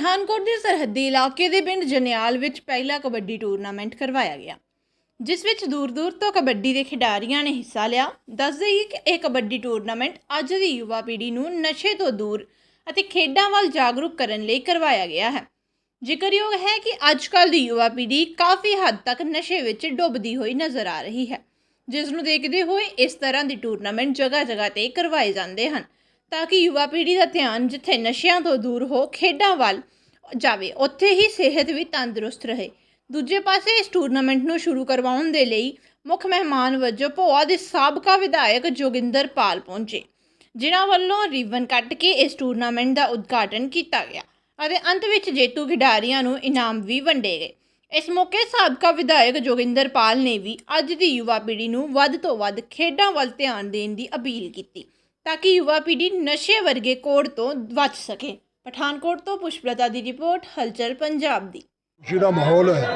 ਪਠਾਨਕੋਟ ਦੇ ਸਰਹੱਦੀ ਇਲਾਕੇ ਦੇ ਪਿੰਡ ਜਨਿਆਲ ਵਿੱਚ ਪਹਿਲਾ ਕਬੱਡੀ ਟੂਰਨਾਮੈਂਟ ਕਰਵਾਇਆ ਗਿਆ, ਜਿਸ ਵਿੱਚ ਦੂਰ-ਦੂਰ ਤੋਂ ਕਬੱਡੀ ਦੇ ਖਿਡਾਰੀਆਂ ਨੇ ਹਿੱਸਾ ਲਿਆ। ਦੱਸ ਦੇਈਏ ਕਿ ਇਹ ਕਬੱਡੀ ਟੂਰਨਾਮੈਂਟ ਅੱਜ ਦੀ ਯੁਵਾ ਪੀੜ੍ਹੀ ਨੂੰ ਨਸ਼ੇ ਤੋਂ ਦੂਰ ਅਤੇ ਖੇਡਾਂ ਵੱਲ ਜਾਗਰੂਕ ਕਰਨ ਲਈ ਕਰਵਾਇਆ ਗਿਆ ਹੈ। ਜ਼ਿਕਰਯੋਗ ਹੈ ਕਿ ਅੱਜਕੱਲ੍ਹ ਦੀ ਯੁਵਾ ਪੀੜ੍ਹੀ ਕਾਫੀ ਹੱਦ ਤੱਕ ਨਸ਼ੇ ਵਿੱਚ ਡੁੱਬਦੀ ਹੋਈ ਨਜ਼ਰ ਆ ਰਹੀ ਹੈ ਜਿਸ ਨੂੰ ਦੇਖਦੇ ਹੋਏ ਇਸ ਤਰ੍ਹਾਂ ਦੀ ਟੂਰਨਾਮੈਂਟ ਜਗ੍ਹਾ-ਜਗ੍ਹਾ ਤੇ ਕਰਵਾਏ ਜਾਂਦੇ ਹਨ। ਤਾਂ ਕਿ ਯੁਵਾ ਪੀੜ੍ਹੀ ਦਾ ਧਿਆਨ ਜਿੱਥੇ ਨਸ਼ਿਆਂ ਤੋਂ ਦੂਰ ਹੋ, ਖੇਡਾਂ ਵੱਲ ਜਾਵੇ, ਉੱਥੇ ਹੀ ਸਿਹਤ ਵੀ ਤੰਦਰੁਸਤ ਰਹੇ। ਦੂਜੇ ਪਾਸੇ ਇਸ ਟੂਰਨਾਮੈਂਟ ਨੂੰ ਸ਼ੁਰੂ ਕਰਵਾਉਣ ਦੇ ਲਈ ਮੁੱਖ ਮਹਿਮਾਨ ਵਜੋਂ ਭੋਆ ਦੇ ਸਾਬਕਾ ਵਿਧਾਇਕ ਜੋਗਿੰਦਰ ਪਾਲ ਪਹੁੰਚੇ, ਜਿਨ੍ਹਾਂ ਵੱਲੋਂ ਰਿਬਨ ਕੱਟ ਕੇ ਇਸ ਟੂਰਨਾਮੈਂਟ ਦਾ ਉਦਘਾਟਨ ਕੀਤਾ ਗਿਆ ਅਤੇ ਅੰਤ ਵਿੱਚ ਜੇਤੂ ਖਿਡਾਰੀਆਂ ਨੂੰ ਇਨਾਮ ਵੀ ਵੰਡੇ ਗਏ। ਇਸ ਮੌਕੇ ਸਾਬਕਾ ਵਿਧਾਇਕ ਜੋਗਿੰਦਰ ਪਾਲ ਨੇ ਵੀ ਅੱਜ ਦੀ ਯੁਵਾ ਪੀੜ੍ਹੀ ਨੂੰ ਵੱਧ ਤੋਂ ਵੱਧ ਖੇਡਾਂ ਵੱਲ ਧਿਆਨ ਦੇਣ ਦੀ ਅਪੀਲ ਕੀਤੀ। ਤਾਂ ਕਿ ਯੁਵਾ ਪੀੜ੍ਹੀ ਨਸ਼ੇ ਵਰਗੇ ਕੋੜ ਤੋਂ ਬਚ ਸਕੇ। ਪਠਾਨਕੋਟ ਤੋਂ ਪੁਸ਼ਪਲਤਾ ਦੀ ਰਿਪੋਰਟ, ਹਲਚਲ ਪੰਜਾਬ ਦੀ। ਖੁਸ਼ੀ ਦਾ ਮਾਹੌਲ ਹੈ,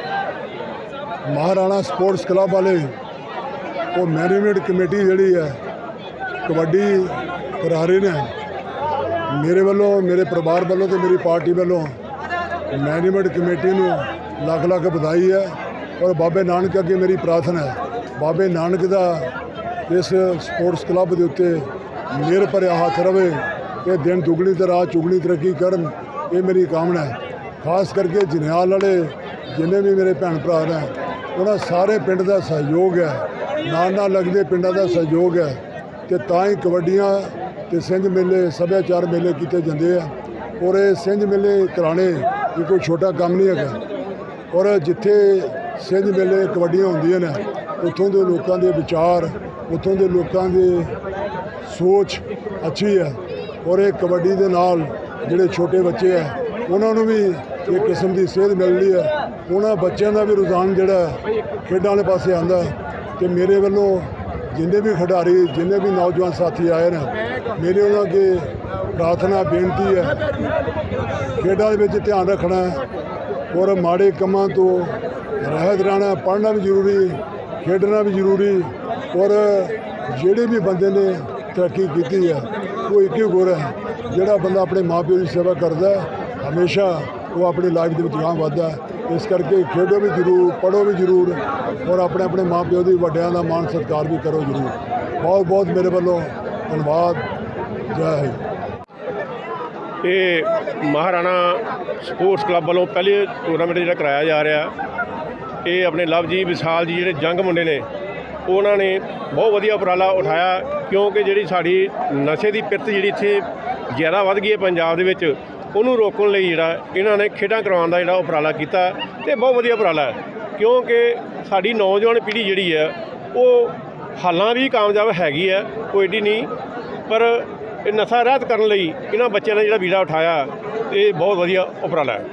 ਮਹਾਰਾਣਾ ਸਪੋਰਟਸ ਕਲੱਬ ਵਾਲੇ, ਉਹ ਮੈਨੇਜਮੈਂਟ ਕਮੇਟੀ ਜਿਹੜੀ ਹੈ, ਕਬੱਡੀ ਕਰਾ ਰਹੇ ਨੇ, ਮੇਰੇ ਵੱਲੋਂ, ਮੇਰੇ ਪਰਿਵਾਰ ਵੱਲੋਂ ਤੇ ਮੇਰੀ ਪਾਰਟੀ ਵੱਲੋਂ ਮੈਨੇਜਮੈਂਟ ਕਮੇਟੀ ਨੂੰ ਲੱਖ ਲੱਖ ਵਧਾਈ ਹੈ ਔਰ ਬਾਬੇ ਨਾਨਕ ਅੱਗੇ ਮੇਰੀ ਪ੍ਰਾਰਥਨਾ ਹੈ। ਬਾਬੇ ਨਾਨਕ ਦਾ ਇਸ ਸਪੋਰਟਸ ਕਲੱਬ ਦੇ ਉੱਤੇ ਮਿਹਰ ਭਰਿਆ ਹੱਥ ਰਵੇ ਇਹ ਦਿਨ ਦੁਗਣੀ ਤੇ ਰਾਤ ਚੁਗਣੀ ਤਰੱਕੀ ਕਰਨ, ਇਹ ਮੇਰੀ ਕਾਮਨਾ ਹੈ। ਖਾਸ ਕਰਕੇ ਜਨਿਆਲ ਵਾਲੇ, ਜਿੰਨੇ ਵੀ ਮੇਰੇ ਭੈਣ ਭਰਾ ਨੇ, ਉਹਨਾਂ ਸਾਰੇ ਪਿੰਡ ਦਾ ਸਹਿਯੋਗ ਹੈ। ਨਾਲ ਨਾਲ ਲੱਗਦੇ ਪਿੰਡਾਂ ਦਾ ਸਹਿਯੋਗ ਹੈ ਤੇ ਤਾਂ ਹੀ ਕਬੱਡੀਆਂ ਤੇ ਸਿੰਝ ਮੇਲੇ, ਸੱਭਿਆਚਾਰ ਮੇਲੇ ਕੀਤੇ ਜਾਂਦੇ ਆ। ਔਰ ਇਹ ਸਿੰਝ ਮੇਲੇ ਕਰਾਣੇ ਇਹ ਕੋਈ ਛੋਟਾ ਕੰਮ ਨਹੀਂ ਹੈਗਾ। ਔਰ ਜਿੱਥੇ ਸਿੰਝ ਮੇਲੇ ਕਬੱਡੀਆਂ ਹੁੰਦੀਆਂ ਨੇ, ਉੱਥੋਂ ਦੇ ਲੋਕਾਂ ਦੇ ਵਿਚਾਰ, ਉੱਥੋਂ ਦੇ ਲੋਕਾਂ ਦੇ ਸੋਚ ਅੱਛੀ ਹੈ ਔਰ ਇਹ ਕਬੱਡੀ ਦੇ ਨਾਲ ਜਿਹੜੇ ਛੋਟੇ ਬੱਚੇ ਆ ਉਹਨਾਂ ਨੂੰ ਵੀ ਇੱਕ ਕਿਸਮ ਦੀ ਸੇਧ ਮਿਲਦੀ ਹੈ। ਉਹਨਾਂ ਬੱਚਿਆਂ ਦਾ ਵੀ ਰੁਝਾਨ ਜਿਹੜਾ ਖੇਡਾਂ ਵਾਲੇ ਪਾਸੇ ਆਂਦਾ ਤੇ ਮੇਰੇ ਵੱਲੋਂ ਜਿੰਨੇ ਵੀ ਖਿਡਾਰੀ, ਜਿੰਨੇ ਵੀ ਨੌਜਵਾਨ ਸਾਥੀ ਆਏ ਨੇ, ਮੇਰੇ ਉਹਨਾਂ ਅੱਗੇ ਪ੍ਰਾਰਥਨਾ, ਬੇਨਤੀ ਹੈ, ਖੇਡਾਂ ਦੇ ਵਿੱਚ ਧਿਆਨ ਰੱਖਣਾ ਔਰ ਮਾੜੇ ਕੰਮਾਂ ਤੋਂ ਰਹਿਤ ਰਹਿਣਾ, ਪੜ੍ਹਨਾ ਵੀ ਜ਼ਰੂਰੀ, ਖੇਡਣਾ ਵੀ ਜ਼ਰੂਰੀ ਔਰ ਜਿਹੜੇ ਵੀ ਬੰਦੇ ਨੇ ਤਰੱਕੀ ਕੀਤੀ ਹੈ ਉਹ ਇੱਕ ਹੀ ਗੁਰ ਹੈ ਜਿਹੜਾ ਬੰਦਾ ਆਪਣੇ ਮਾਪਿਓ ਦੀ ਸੇਵਾ ਕਰਦਾ ਹੈ, ਹਮੇਸ਼ਾ ਉਹ ਆਪਣੀ ਲਾਈਫ ਦੇ ਵਿੱਚ ਗਾਂ ਵੱਧਦਾ ਹੈ। ਇਸ ਕਰਕੇ ਖੇਡੋ ਵੀ ਜ਼ਰੂਰ, ਪੜ੍ਹੋ ਵੀ ਜ਼ਰੂਰ ਔਰ ਆਪਣੇ ਆਪਣੇ ਮਾਪਿਓ ਦੀ, ਵੱਡਿਆਂ ਦਾ ਮਾਣ ਸਤਿਕਾਰ ਵੀ ਕਰੋ ਜ਼ਰੂਰ। ਬਹੁਤ ਬਹੁਤ ਮੇਰੇ ਵੱਲੋਂ ਧੰਨਵਾਦ। ਜੈ ਹਿੰਦ। ਇਹ ਮਹਾਰਾਣਾ ਸਪੋਰਟਸ ਕਲੱਬ ਵੱਲੋਂ ਪਹਿਲੇ ਟੂਰਨਾਮੈਂਟ ਜਿਹੜਾ ਕਰਾਇਆ ਜਾ ਰਿਹਾ, ਇਹ ਆਪਣੇ ਲਵ ਜੀ ਵਿਸ਼ਾਲ ਜੀ ਜਿਹੜੇ ਜੰਗ ਮੁੰਡੇ ਨੇ ਉਹਨਾਂ ਨੇ ਬਹੁਤ ਵਧੀਆ ਉਪਰਾਲਾ ਉਠਾਇਆ, ਕਿਉਂਕਿ ਜਿਹੜੀ ਸਾਡੀ ਨਸ਼ੇ ਦੀ ਪਿਰਤ ਜਿਹੜੀ ਇੱਥੇ ਜ਼ਿਆਦਾ ਵੱਧ ਗਈ ਹੈ ਪੰਜਾਬ ਦੇ ਵਿੱਚ, ਉਹਨੂੰ ਰੋਕਣ ਲਈ ਜਿਹੜਾ ਇਹਨਾਂ ਨੇ ਖੇਡਾਂ ਕਰਵਾਉਣ ਦਾ ਜਿਹੜਾ ਉਪਰਾਲਾ ਕੀਤਾ ਤੇ ਬਹੁਤ ਵਧੀਆ ਉਪਰਾਲਾ ਹੈ। ਕਿਉਂਕਿ ਸਾਡੀ ਨੌਜਵਾਨ ਪੀੜ੍ਹੀ ਜਿਹੜੀ ਹੈ, ਉਹ ਹਾਲਾਂ ਵੀ ਕਾਮਯਾਬ ਹੈਗੀ ਹੈ ਕੋਈ ਏਡੀ ਨਹੀਂ, ਪਰ ਇਹ ਨਸ਼ਾ ਰਹਿਤ ਕਰਨ ਲਈ ਇਹਨਾਂ ਬੱਚਿਆਂ ਨੇ ਜਿਹੜਾ ਵੀੜਾ ਉਠਾਇਆ, ਇਹ ਬਹੁਤ ਵਧੀਆ ਉਪਰਾਲਾ ਹੈ।